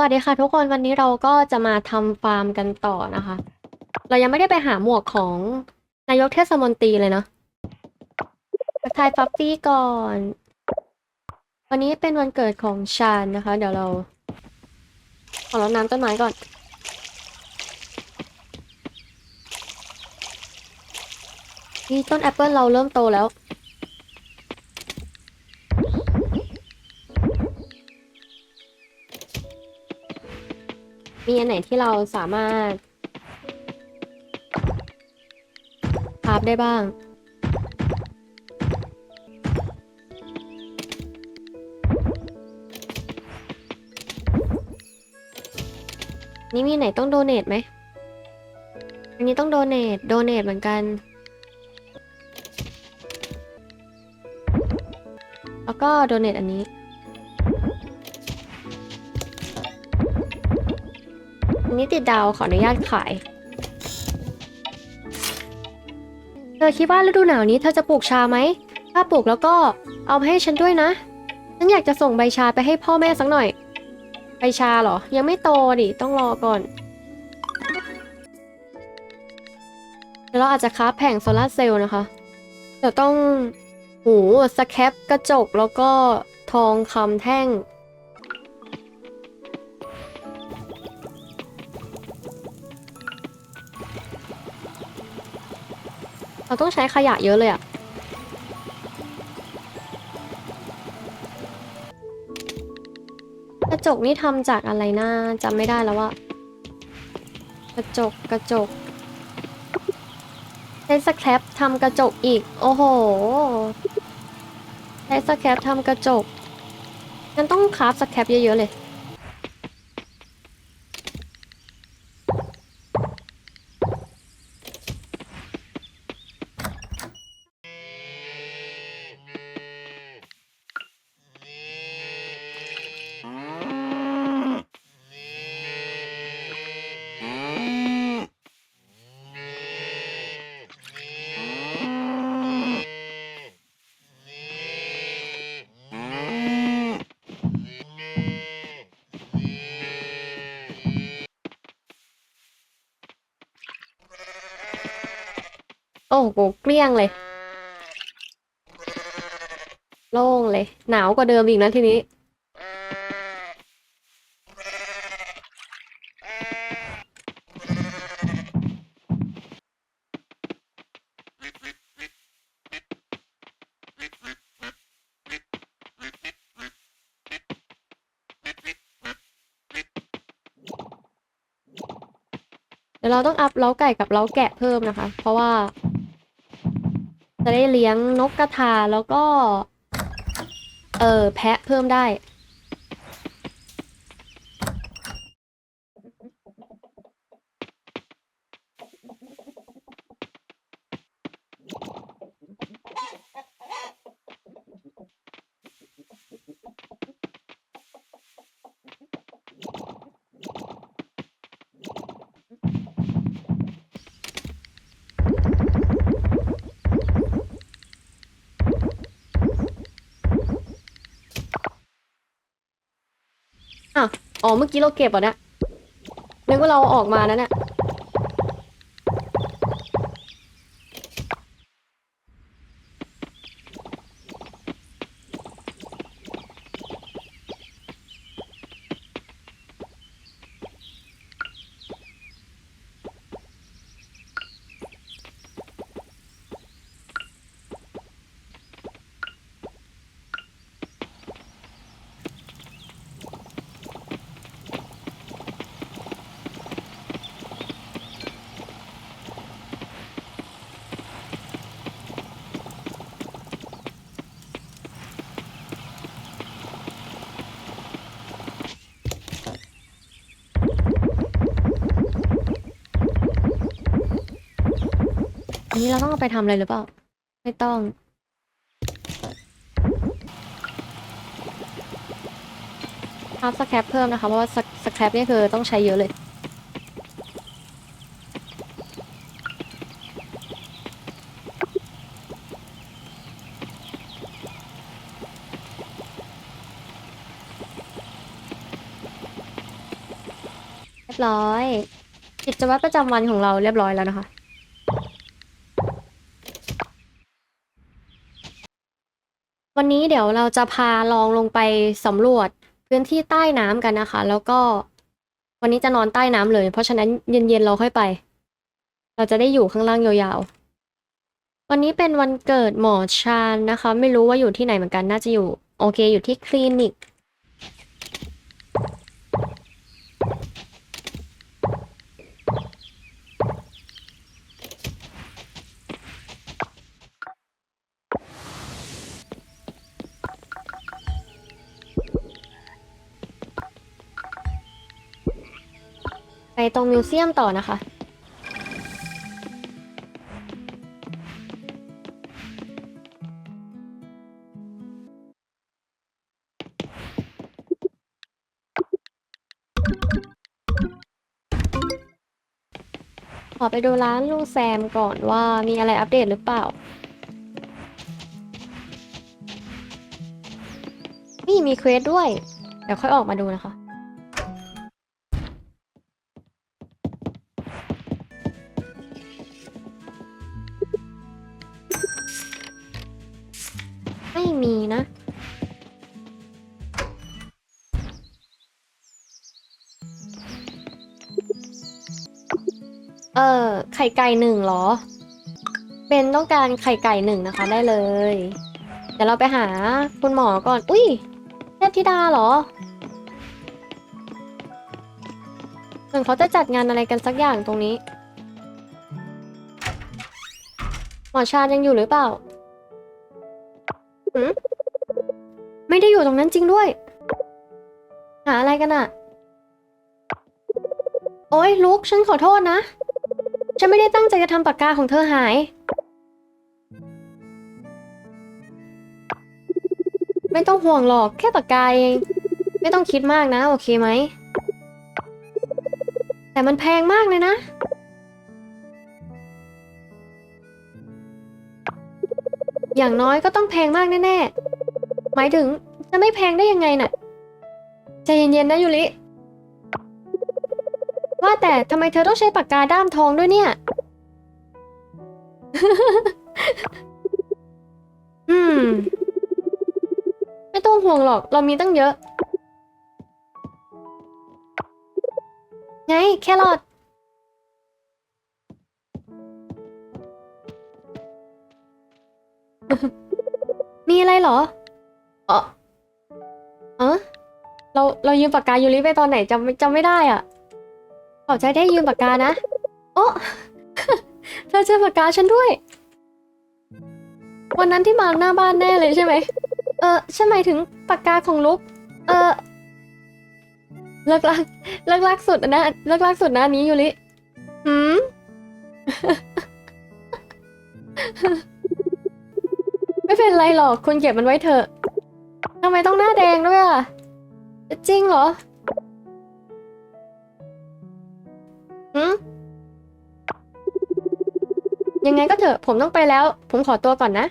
สวัสดีค่ะทุกคนวันนี้เราก็จะมาทำฟาร์มกันต่อนะคะ เรายังไม่ได้ไปหาหมวกของนายกเทศมนตรีเลยเนาะทักทายฟัฟฟี่ก่อน วันนี้เป็นวันเกิดของชาญนะคะ เดี๋ยวเราขอรดน้ำต้นไม้ก่อน นี่ต้นแอปเปิลเราเริ่มโตแล้ว มีอันไหนที่เราสามารถคราฟได้บ้าง นี่มีไหนต้องโดเนทไหม อันนี้ต้องโดเนทโดเนทเหมือนกัน แล้วก็โดเนทอันนี้ นี้ติดดาวขออนุญาตขาย เธอคิดว่าฤดูหนาวนี้เธอจะปลูกชาไหม ถ้าปลูกแล้วก็เอามาให้ฉันด้วยนะ ฉันอยากจะส่งใบชาไปให้พ่อแม่สักหน่อย ใบชาเหรอ ยังไม่โตดิ ต้องรอก่อนเดี๋ยวเราอาจจะค้าแผงโซลาร์เซลล์นะคะ เดี๋ยวต้องหูสแคปกระจกแล้วก็ทองคำแท่ง เราต้องใช้ขยะเยอะเลยอะกระจกนี่ทำจากอะไรนะจำไม่ได้แล้วว่ากระจกกระจกใช้สแครปทำกระจกอีก โอ้โหใช้สแครปทำกระจกงั้นต้องคราฟสแครปเยอะๆเลย โอ้โหเกลี้ยงเลย โล่งเลย หนาวกว่าเดิมอีกนะทีนี้เดี๋ยวเราต้องอัพเล้าไก่กับเล้าแกะเพิ่มนะคะ เพราะว่า จะได้เลี้ยงนกกระทาแล้วก็ เออแพะเพิ่มได้ อ๋อเมื่อกี้เราเก็บอะนะนึกว่าเราออกมาแล้วเนี่ยอัน นี้เราต้องเอาไปทำอะไรหรือเปล่า ไม่ต้องอัพสแครปเพิ่มนะคะ เพราะว่าสแครปนี่คือต้องใช้เยอะเลยร้อยกิจวัตรประจำวันของเราเรียบร้อยแล้วนะคะ วันนี้เดี๋ยวเราจะพาลองลงไปสำรวจพื้นที่ใต้น้ำกันนะคะ แล้วก็วันนี้จะนอนใต้น้ำเลย เพราะฉะนั้นเย็นๆเราค่อยไป เราจะได้อยู่ข้างล่างยาวๆ วันนี้เป็นวันเกิดหมอชาญนะคะ ไม่รู้ว่าอยู่ที่ไหนเหมือนกันน่าจะอยู่ โอเคอยู่ที่คลินิก ไปตรงมิวเซียมต่อนะคะ ขอไปดูร้านลุงแซมก่อนว่ามีอะไรอัปเดตหรือเปล่า นี่มีเควสด้วย เดี๋ยวค่อยออกมาดูนะคะ ไข่ไก่หนึ่งเหรอ เป็นต้องการไข่ไก่หนึ่งนะคะได้เลย เดี๋ยวเราไปหาคุณหมอก่อน อุ้ยเทพธิดาเหรอ เหมือนเขาจะจัดงานอะไรกันสักอย่างตรงนี้ หมอชาญยังอยู่หรือเปล่า ไม่ได้อยู่ตรงนั้นจริงด้วย หาอะไรกันอะโอ๊ยลุกฉันขอโทษนะ ฉันไม่ได้ตั้งใจจะทำปากกาของเธอหาย ไม่ต้องห่วงหรอกแค่ปากกาเอง ไม่ต้องคิดมากนะ โอเคไหม แต่มันแพงมากเลยนะ อย่างน้อยก็ต้องแพงมากแน่ๆ หมายถึงจะไม่แพงได้ยังไงน่ะ ใจเย็นๆนะยูริ ว่าแต่ทำไมเธอต้องใช้ปากกาด้ามทองด้วยเนี่ย อืม ไม่ต้องห่วงหรอก เรามีตั้งเยอะ ไง แครอทมีอะไรเหรอเออเออเรา เรายืมปากกายูริไปตอนไหนจำไม่จำไม่ได้อะ ขอใจได้ยืมปากกานะ โอ้ เธอเจอปากกาฉันด้วย วันนั้นที่มาหน้าบ้านแน่เลยใช่ไหม เออใช่ไหมายถึงปากกาของลุก เออเลิกลักเลิกลักสุดนะเลิกลักสุดนะอันนี้ยูริหืม ไม่เป็นไรหรอกคุณเก็บมันไว้เถอะทำไมต้องหน้าแดงด้วยอะ จริงเหรอ ยังไงก็เถอะผมต้องไปแล้ว ผมขอตัวก่อนนะ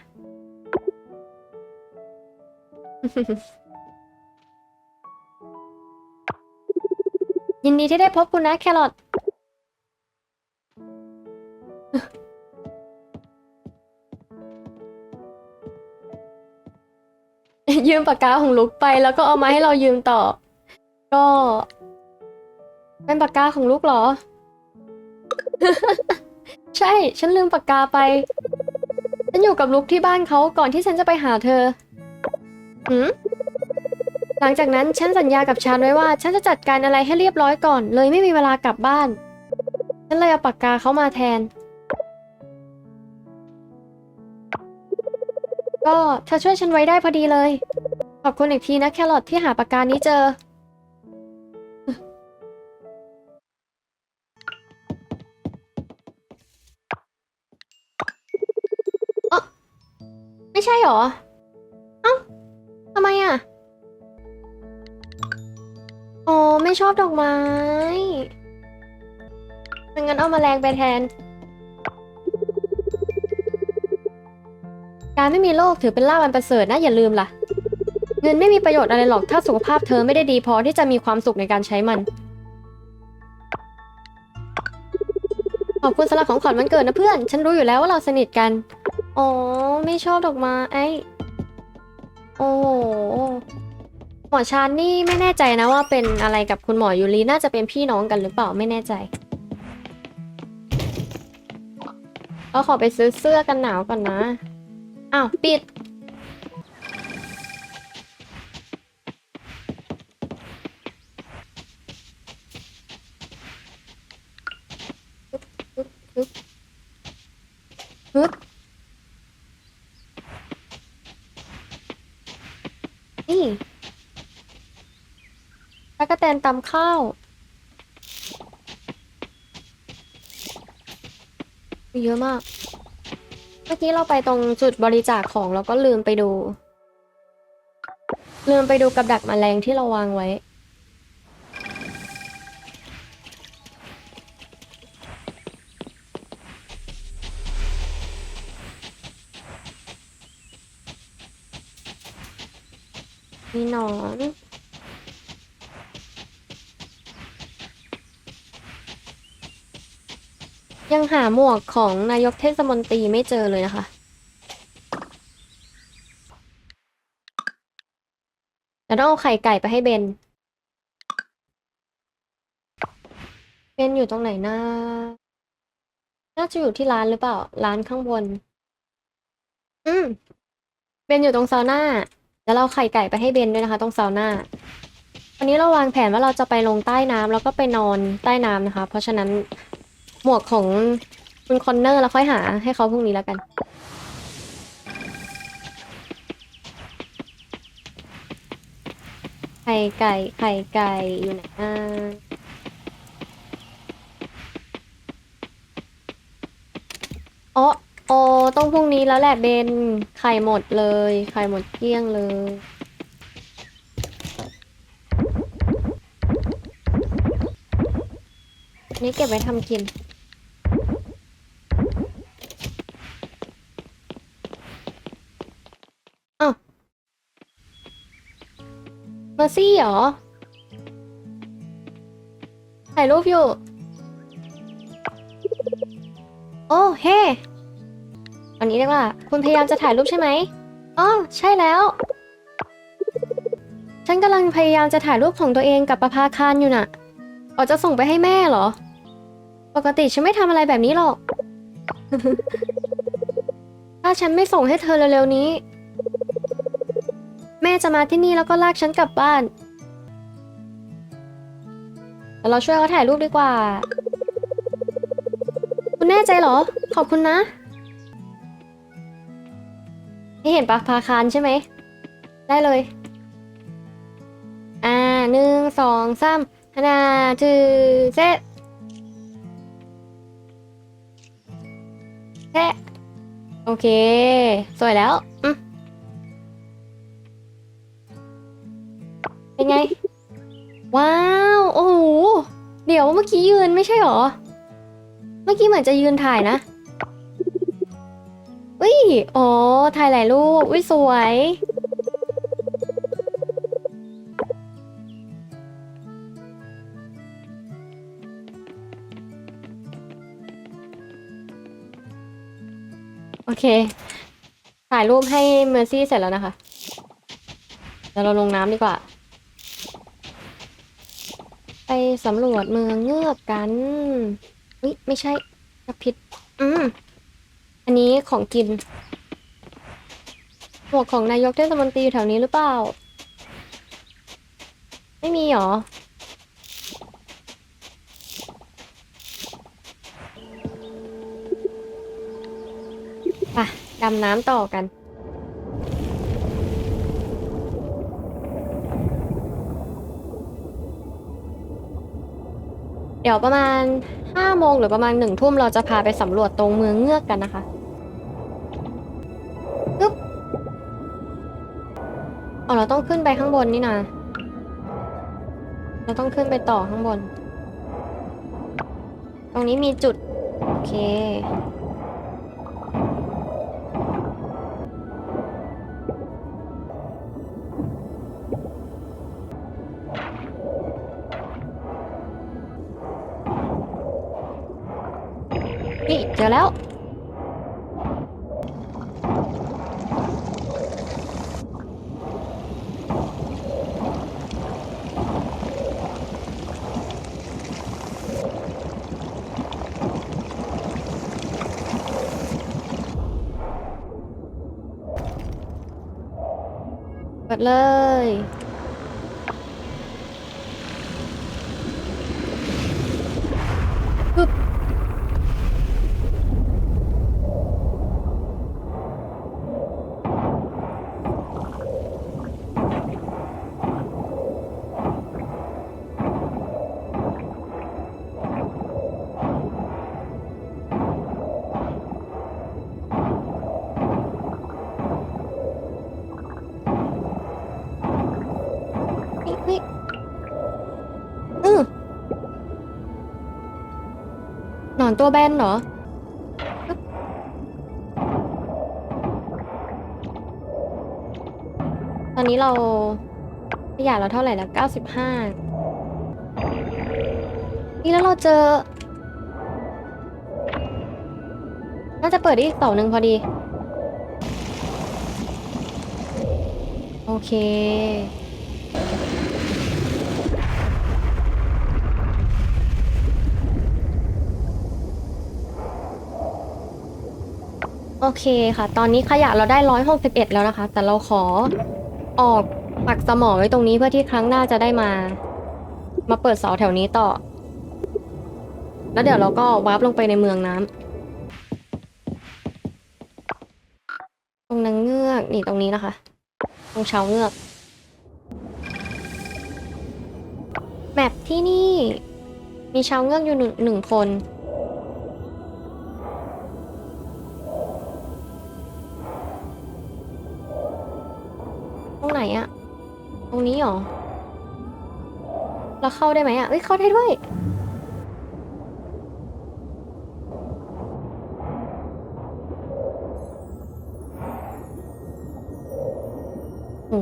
ยินดีที่ได้พบคุณนะแครอทยืมปากกาของลุกไปแล้วก็เอามาให้เรายืมต่อ ก็ เป็นปากกาของลุกเหรอ ใช่ ฉันลืมปากกาไป ฉันอยู่กับลุกที่บ้านเขาก่อนที่ฉันจะไปหาเธอหืมหลังจากนั้นฉันสัญญากับชานไว้ว่า ฉันจะจัดการอะไรให้เรียบร้อยก่อน เลยไม่มีเวลากลับบ้าน ฉันเลยเอาปากกาเขามาแทน ก็เธอช่วยฉันไว้ได้พอดีเลย ขอบคุณอีกทีนะแครอทที่หาปากกานี้เจอ หรอ เอ้าทำไมอะ อ๋อ ไม่ชอบดอกไม้งั้นเอามาแรงไปแทน การไม่มีโรคถือเป็นลาภอันประเสริฐนะอย่าลืมล่ะ เงินไม่มีประโยชน์อะไรหรอกถ้าสุขภาพเธอไม่ได้ดีพอที่จะมีความสุขในการใช้มัน ขอบคุณสำหรับของขวัญวันเกิดนะเพื่อน ฉันรู้อยู่แล้วว่าเราสนิทกัน อ๋อ ไม่ชอบดอกไม้ไอ้โอ้โหหมอชานนี่ไม่แน่ใจนะว่าเป็นอะไรกับคุณหมอยูรีน่าจะเป็นพี่น้องกันหรือเปล่าไม่แน่ใจเราขอไปซื้อเสื้อกันหนาวก่อนนะ อ้าว ปิด ฮึดนี่ ตำข้าวมีเยอะมาก เมื่อกี้เราไปตรงจุดบริจาคของแล้วก็ลืมไปดู ลืมไปดูกับดักมแมลงที่เราวางไว้มีหนอน ยังหาหมวกของนายกเทศมนตรีไม่เจอเลยนะคะ เดี๋ยวต้องเอาไข่ไก่ไปให้เบน เบนอยู่ตรงไหนนะน่าจะอยู่ที่ร้านหรือเปล่า ร้านข้างบน อืม เบนอยู่ตรงซาวน่าเดี๋ยวเราไข่ไก่ไปให้เบนด้วยนะคะ ตรงซาวน่าวันนี้เราวางแผนว่าเราจะไปลงใต้น้ำแล้วก็ไปนอนใต้น้ำนะคะ เพราะฉะนั้น หมวกของคุณคอนเนอร์เราค่อยหาให้เขาพรุ่งนี้แล้วกัน ไข่ไก่ไข่ไก่อยู่ไหนอะอ๋อโอต้องพรุ่งนี้แล้วแหละเบนไข่หมดเลย ไข่หมดเกลี้ยงเลยนนี้เก็บไว้ทำกิน เมอร์ซี่เหรอ ถ่ายรูปอยู่ โอ้เฮ้อันนี้เรียกว่า คุณพยายามจะถ่ายรูปใช่ไหมอ๋อใช่แล้ว ฉันกำลังพยายามจะถ่ายรูปของตัวเองกับประภาคารอยู่น่ะอ๋อจะส่งไปให้แม่เหรอ ปกติฉันไม่ทำอะไรแบบนี้หรอก ถ้าฉันไม่ส่งให้เธอเร็วๆนี้ แม่จะมาที่นี่แล้วก็ลากฉันกลับบ้านแต่เราช่วยเขาถ่ายรูปดีกว่า คุณแน่ใจเหรอ ขอบคุณนะนี่เห็นปะพาคารใช่ไหม ได้เลย อ่าหนึ่งสองสามฮานาจือเซตแค่โอเค สวยแล้ว เป็นไง ว้าว โอ้โห เดี๋ยวเมื่อกี้ยืนไม่ใช่หรอ เมื่อกี้เหมือนจะยืนถ่ายนะอุ้ยอ๋อ ถ่ายหลายรูปอุ้ยสวย โอเค ถ่ายรูปให้เมอร์ซี่เสร็จแล้วนะคะ เดี๋ยวเราลงน้ำดีกว่า ไปสำรวจเมืองเงือกกันอุ้ยไม่ใช่นับผิดอืมอันนี้ของกินหมวกของนายกเทศมนตรีอยู่แถวนี้หรือเปล่า ไม่มีหรอไปดำน้ำต่อกัน ดี๋ยวประมาณห้าโมงหรือประมาณหนึ่งทุ่มเราจะพาไปสำรวจตรงเมืองเงือกกันนะคะปึ๊บอ๋อเราต้องขึ้นไปข้างบนนี่นะเราต้องขึ้นไปต่อข้างบน ตรงนี้มีจุด โอเค เจอแล้ว เปิดเลย อนตัวแบนเหรอ ตอนนี้เราขยะเราเท่าไหร่แล้วเก้าสิบห้านี่แล้วเราเจอ น่าจะเปิดได้อีกเต่าหนึ่งพอดี โอเค เคค่ะ ตอนนี้ขยะเราได้ร้อยหกสิบเอ็ดแล้วนะคะ แต่เราขอออกปักสมอไว้ตรงนี้เพื่อที่ครั้งหน้าจะได้มา มาเปิดเสาแถวนี้ต่อ แล้วเดี๋ยวเราก็วาร์ปลงไปในเมืองน้ำตรงนางเงือกนี่ตรงนี้นะคะ ตรงเช้าเงือกแมปที่นี่ มีชาวเงือกอยู่หนึ่งหนึ่งคน นี้เหรอ เราเข้าได้ไหมอะเอ้ยเข้าได้ด้วย โอ้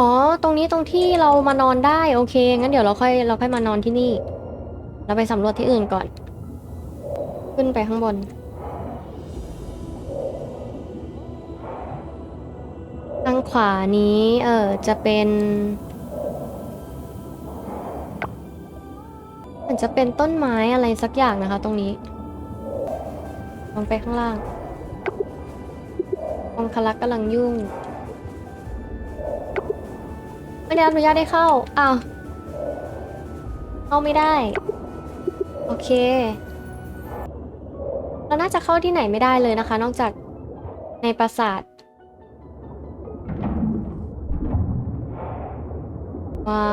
อ๋อ ตรงนี้ตรงที่เรามานอนได้ โอเค งั้นเดี๋ยวเราค่อยเราค่อยมานอนที่นี่ เราไปสำรวจที่อื่นก่อน ขึ้นไปข้างบนางขานี้เออจะเป็นมันจะเป็นต้นไม้อะไรสักอย่างนะคะ ตรงนี้ลงไปข้างล่างองคลักษ์กำลังยุ่ง ไม่ได้อนุญาตให้เข้า อ้าว เข้าไม่ได้ โอเค เราน่าจะเข้าที่ไหนไม่ได้เลยนะคะ นอกจากในปราสาท ว้า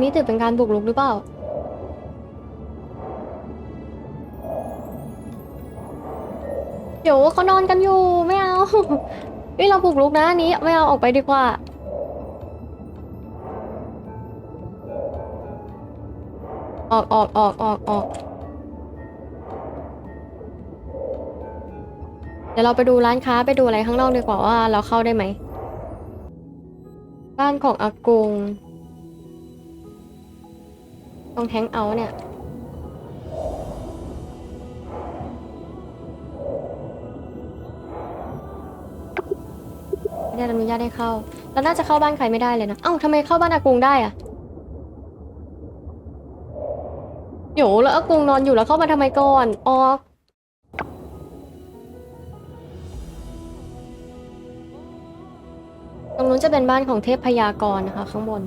นี่ถือเป็นการบุกรุกหรือเปล่า เดี๋ยวเขานอนกันอยู่ไม่เอาเฮ้ยเราบุกรุกนะอันนี้ไม่เอาออกไปดีกว่า ออกออกออกออกออกเดี๋ยวเราไปดูร้านค้าไปดูอะไรข้างนอกดีกว่าว่าเราเข้าได้ไหม บ้านของอากง ตรงแทงเอาเนี่ย ไม่ได้อนุญาตให้เข้า แล้วน่าจะเข้าบ้านใครไม่ได้เลยนะ เอ้าทำไมเข้าบ้านอากงได้อะโยแล้วอากงนอนอยู่แล้วเข้ามาทำไมก่อนออกตรงนู้นจะเป็นบ้านของเทพพยากรนะคะ ข้างบน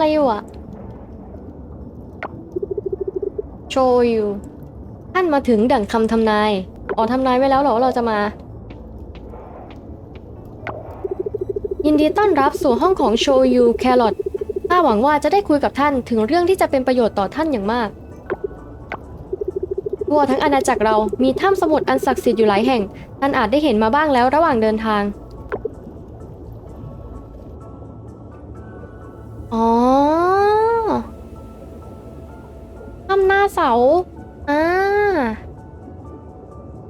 อะไรอยู่อะ show you ท่านมาถึงดั่งคำทำนาย อ๋อทำนายไว้แล้วเหรอว่าเราจะมา ยินดีต้อนรับสู่ห้องของโชยูแครอทข้าหวังว่าจะได้คุยกับท่านถึงเรื่องที่จะเป็นประโยชน์ต่อท่านอย่างมากทั่วทั้งอาณาจักรเรามีถ้ำสมุทรอันศักดิ์สิทธิ์อยู่หลายแห่ง ท่านอาจได้เห็นมาบ้างแล้วระหว่างเดินทาง อ๋อ เสาอ่า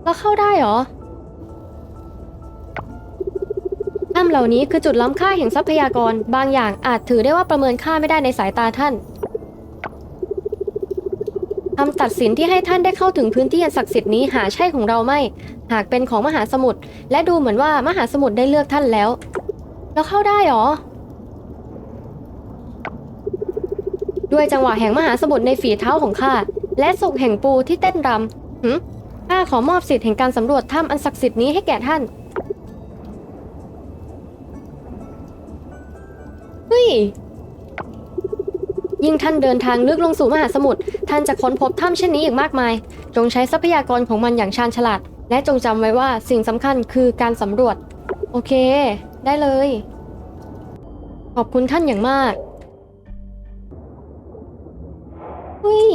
แล้วเข้าได้เหรอถ้ำเหล่านี้คือจุดล้ำค่าแห่งทรัพยากร บางอย่างอาจถือได้ว่าประเมินค่าไม่ได้ในสายตาท่านคำตัดสินที่ให้ท่านได้เข้าถึงพื้นที่อันศักดิ์สิทธิ์นี้หาใช่ของเราไม่ หากเป็นของมหาสมุทรและดูเหมือนว่ามหาสมุทรได้เลือกท่านแล้วแล้วเข้าได้เหรอ ด้วยจังหวะแห่งมหาสมุทรในฝีเท้าของข้าและสุขแห่งปูที่เต้นรำหึข้าขอมอบสิทธิ์แห่งการสำรวจถ้ำอันศักดิ์สิทธิ์นี้ให้แก่ท่านเฮ้ยยิ่งท่านเดินทางลึกลงสู่มหาสมุทรท่านจะค้นพบถ้ำเช่นนี้อีกมากมาย จงใช้ทรัพยากรของมันอย่างชาญฉลาด และจงจำไว้ว่าสิ่งสำคัญคือการสำรวจ โอเค ได้เลย ขอบคุณท่านอย่างมาก เฮ้ย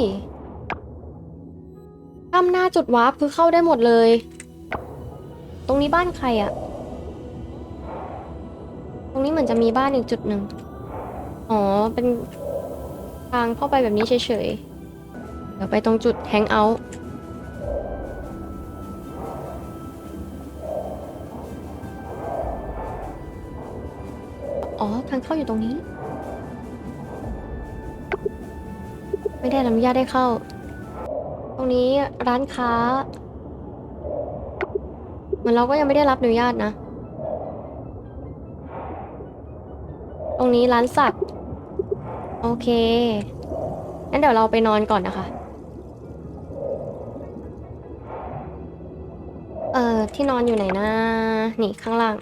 ถ้ำหน้าจุดวาร์ปคือเข้าได้หมดเลย ตรงนี้บ้านใครอะตรงนี้เหมือนจะมีบ้านอีกจุดหนึ่งอ๋อ เป็นทางเข้าไปแบบนี้เฉยๆ เดี๋ยวไปตรงจุดแฮงเอาท์อ๋อ ทางเข้าอยู่ตรงนี้ ไม่ได้อนุญาตให้เข้า ตรงนี้ร้านค้า เหมือนเราก็ยังไม่ได้รับอนุญาตนะ ตรงนี้ร้านสัตว์โอเค งั้นเดี๋ยวเราไปนอนก่อนนะคะ เออที่นอนอยู่ไหนนะ นี่ข้างล่าง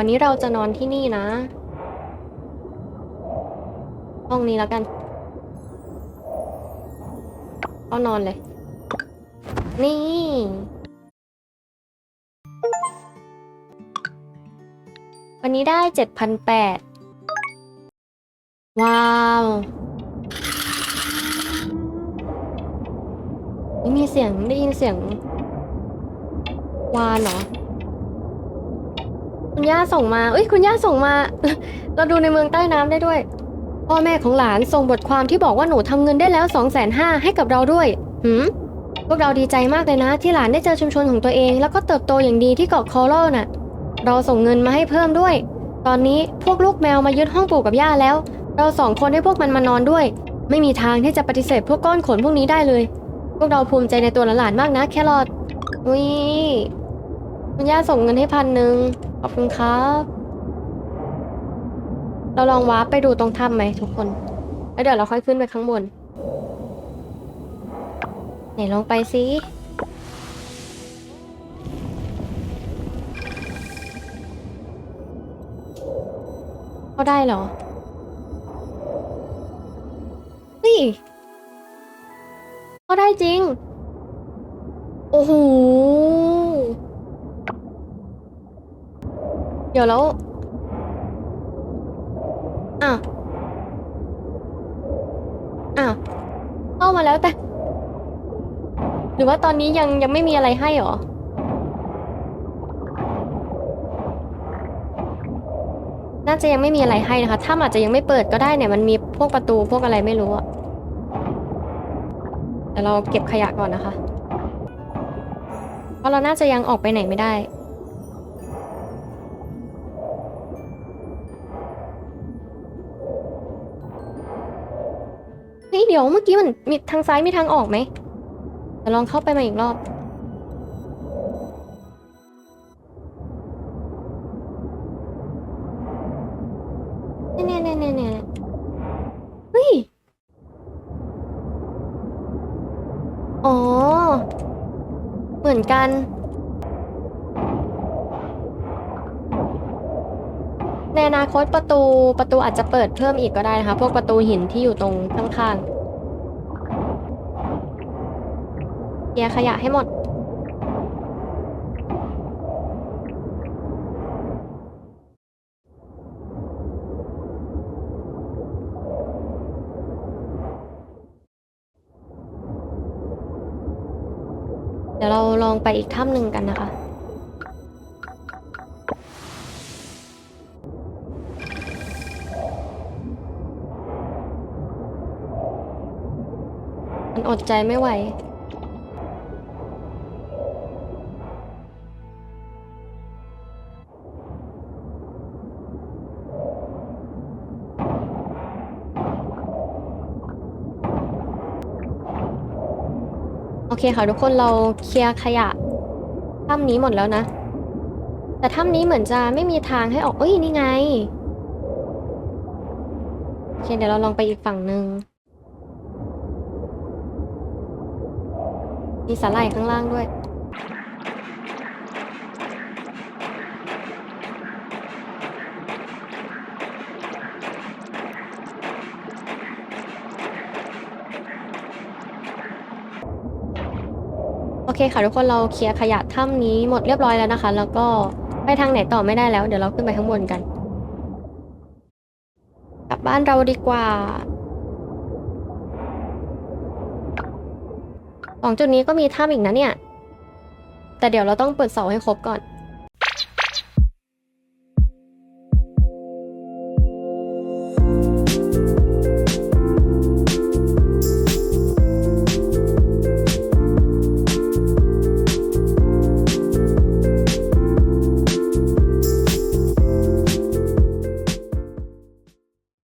วันนี้เราจะนอนที่นี่นะ ห้องนี้แล้วกันก็นอนเลย นี่ วันนี้ได้เจ็ดพันแปดว้าวนี่มีเสียงได้ยินเสียงวานเหรอ คุณย่าส่งมาเอ้ยคุณย่าส่งมา เราดูในเมืองใต้น้ำได้ด้วย พ่อแม่ของหลานส่งบทความที่บอกว่าหนูทำเงินได้แล้ว2องแสนห้าให้กับเราด้วยหืมพวกเราดีใจมากเลยนะ ที่หลานได้เจอชุมชนของตัวเอง แล้วก็เติบโตอย่างดีที่เกาะคอรัลน่ะ เราส่งเงินมาให้เพิ่มด้วย ตอนนี้พวกลูกแมวมายึดห้องปู่กับย่าแล้ว เราสองคนให้พวกมันมานอนด้วย ไม่มีทางที่จะปฏิเสธพวกก้อนขนพวกนี้ได้เลย พวกเราภูมิใจในตัวหลานมากนะ แครอทอุ้ยคุณย่าส่งเงินให้พันหนึ่ง ขอบคุณครับ เราลองวาร์ปไปดูตรงถ้ำไหมทุกคน แล้วเดี๋ยวเราค่อยขึ้นไปข้างบน ไหนลองไปสิเขาได้เหรอเฮ้ยเขาได้จริง โอ้โห เดี๋ยวแล้วอ้าวอ้าวเข้ามาแล้วแต่ หรือว่าตอนนี้ยังยังไม่มีอะไรให้เหรอ น่าจะยังไม่มีอะไรให้นะคะ ถ้าอาจจะยังไม่เปิดก็ได้เนี่ย มันมีพวกประตูพวกอะไรไม่รู้อะแต่เราเก็บขยะก่อนนะคะ เพราะเราน่าจะยังออกไปไหนไม่ได้ เดี๋ยวเมื่อกี้มันมีทางซ้ายมีทางออกไหมเดี๋ยวลองเข้าไปมาอีกรอบ เนี่ยเนี่ยเนี่ยเนี่ยเฮ้ยเหมือนกันในอนาคตประตูประตูอาจจะเปิดเพิ่มอีกก็ได้นะคะ พวกประตูหินที่อยู่ตรงข้างๆ เคลียขยะให้หมด เดี๋ยวเราลองไปอีกถ้ำหนึ่งกันนะคะมันอดใจไม่ไหว เคค่ะทุกคนเราเคลียร์ขยะถ้ำนี้หมดแล้วนะ แต่ถ้ำนี้เหมือนจะไม่มีทางให้ออกเอ้ยนี่ไงโอเคเดี๋ยวเราลองไปอีกฝั่งหนึ่งมีสาหร่ายข้างล่างด้วย เคค่ะทุกคนเราเคลียร์ขยะถ้ำนี้หมดเรียบร้อยแล้วนะคะ แล้วก็ไปทางไหนต่อไม่ได้แล้ว เดี๋ยวเราขึ้นไปข้างบนกันกลับบ้านเราดีกว่าสองจุดนี้ก็มีถ้ำอีกนะเนี่ย แต่เดี๋ยวเราต้องเปิดเสาให้ครบก่อน